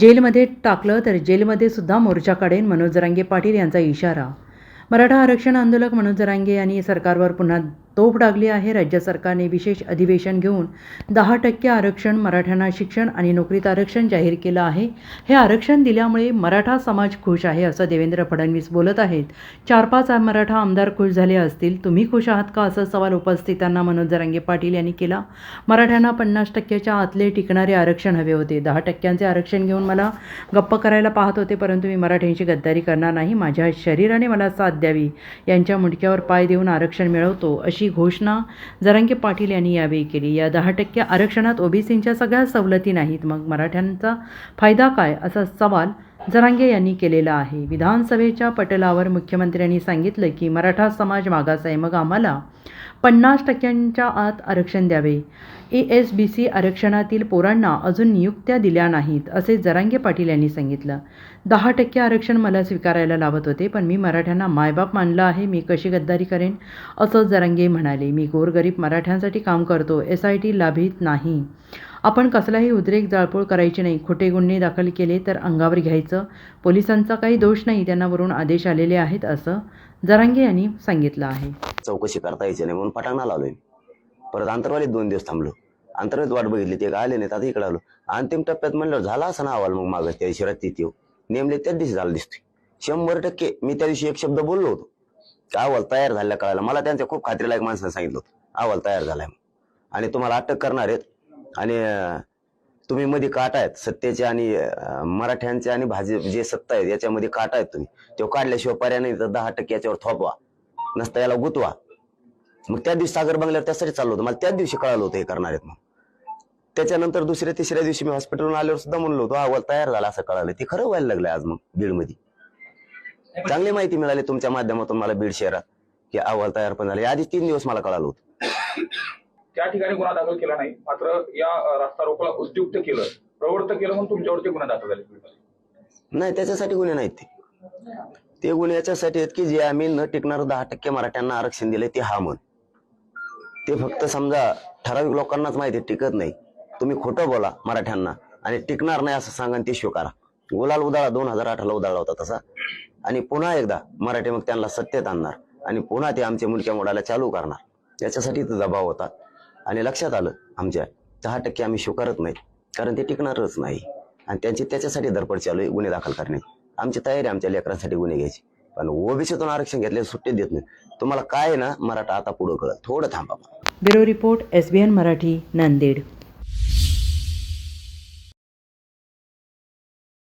जेलमध्ये टाकलं तर जेलमध्ये सुद्धा मोर्चा काढेन मनोज जरांगे पाटील यांचा इशारा. मराठा आरक्षण आंदोलक मनोज जरांगे यांनी सरकारवर पुन्हा तोफ डागली आहे. राज्य सरकारने विशेष अधिवेशन घेऊन दहा टक्के आरक्षण मराठ्यांना शिक्षण आणि नोकरीत आरक्षण जाहीर केलं आहे. हे आरक्षण दिल्यामुळे मराठा समाज खुश आहे असं देवेंद्र फडणवीस बोलत आहेत. चार पाच मराठा आमदार खुश झाले असतील. तुम्ही खुश आहात का? असा सवाल उपस्थितांना मनोज जरांगे पाटील यांनी केला. मराठ्यांना पन्नास टक्क्याच्या आतले टिकणारे आरक्षण हवे होते. दहा टक्क्यांचे आरक्षण घेऊन मला गप्प करायला पाहत होते परंतु मी मराठ्यांची गद्दारी करणार नाही. माझ्या शरीराने मला साथ द्यावी. यांच्या मुंडक्यावर पाय देऊन आरक्षण मिळवतो अशी घोषणा जरांगे पाटील यांनी यावेळी केली. या दहा टक्के आरक्षणात ओबीसींच्या सगळ्या सवलती नाहीत. मग मराठ्यांचा फायदा काय? असा सवाल जरांगे यांनी केलेला आहे. विधानसभेच्या पटलावर मुख्यमंत्र्यांनी सांगितलं की मराठा समाज मागास आहे. मग आम्हाला पन्नास टक्क्यांच्या आत आरक्षण द्यावे. ए एस बी सी आरक्षणातील पोरांना अजून नियुक्त्या दिल्या नाहीत असे जरांगे पाटील यांनी सांगितलं. दहा टक्के आरक्षण मला स्वीकारायला लावत होते पण मी मराठ्यांना मायबाप मानलं आहे मी कशी गद्दारी करेन? असं जरांगे म्हणाले. मी गोरगरीब मराठ्यांसाठी काम करतो एस आय टी लाभित नाही. आपण कसलाही उद्रेक जाळपोळ करायची नाही. खोटे गुन्हे दाखल केले तर अंगावर घ्यायचं. पोलिसांचा काही दोष नाही. त्यांना वरून आदेश आलेले आहेत असं जरांगे यांनी सांगितलं आहे. चौकशी करता यायची नाही म्हणून पटांगणा लावलोय परत अंतरवालीत दोन दिवस थांबलो. अंतर्वालीत वाट बघितली ते आले नाही आता इकडे आलो. अंतिम टप्प्यात म्हणलं झाला असं ना अहवाल मग मागं. त्या दिवशी रात्री येऊ. नेमले त्याच दिवशी झालं दिसतोय. शंभर टक्के मी त्या दिवशी एक शब्द बोललो होतो. अहवाल तयार झाला कळायला? मला त्यांच्या खूप खात्रीलायक माणसाने सांगितलं होतं. अहवाल तयार झालाय आणि तुम्हाला अटक करणार आहेत. आणि तुम्ही मध्ये काट आहेत सत्तेचे आणि मराठ्यांचे आणि भाजी जे सत्ता आहेत याच्यामध्ये काट आहेत तुम्ही. तो काढल्याशिवाय पर्याय नाही तर दहा टक्के याच्यावर थोपवा. नसता याला गुतवा. मग त्या दिवशी सागर बंगल्यावर त्यासाठी चाललो होतो. मला त्याच दिवशी कळालं होतं हे करणार आहेत मग त्याच्यानंतर दुसऱ्या तिसऱ्या दिवशी मी हॉस्पिटलवरून आल्यावर सुद्धा म्हणलो होतो अहवाल तयार झाला असं कळालं. ते खरं व्हायला लागलं आज मग बीडमध्ये. चांगली माहिती मिळाली तुमच्या माध्यमातून मला बीड शहरात की अहवाल तयार पण झाले. आधी तीन दिवस मला कळालं होतं. त्या ठिकाणी गुन्हा दाखल केला नाही. मात्र या रस्ता रोकोला उद्युक्त केलं. प्रवृत्त केलं म्हणून तुमच्यावरती गुन्हा दाखल झाले. नाही त्याच्यासाठी गुन्हे नाहीत ते. ते गुन्हे याच्यासाठी आहेत की जे आम्ही न टिकणार दहा टक्के मराठ्यांना आरक्षण दिले ते हा म्हण. ते फक्त समजा ठराविक लोकांनाच माहिती टिकत नाही. तुम्ही खोटं बोला मराठ्यांना आणि टिकणार नाही असं सांगा ते स्वीकारा. गुलाल उदाळा दोन हजार अठराला उदाळा होता तसा. आणि पुन्हा एकदा मराठी मग त्यांना सत्तेत आणणार आणि पुन्हा ते आमच्या मुलक्या मोडायला चालू करणार. याच्यासाठी तो दबाव होता. आणि लक्षात आलं आमच्या दहा टक्के आम्ही स्वीकारत नाही कारण ते टिकणारच नाही. आणि त्यांची त्याच्यासाठी धडपड चालू आहे गुन्हे दाखल करणे. आमची तयारी आमच्या लेकरांसाठी गुन्हे घ्यायची. पण ओबीसीतून आरक्षण घेतले सुट्टी देत नाही. तुम्हाला काय आहे ना मराठा आता पुढं कळत थोडं थांबा. Bureau report S B N Marathi Nanded.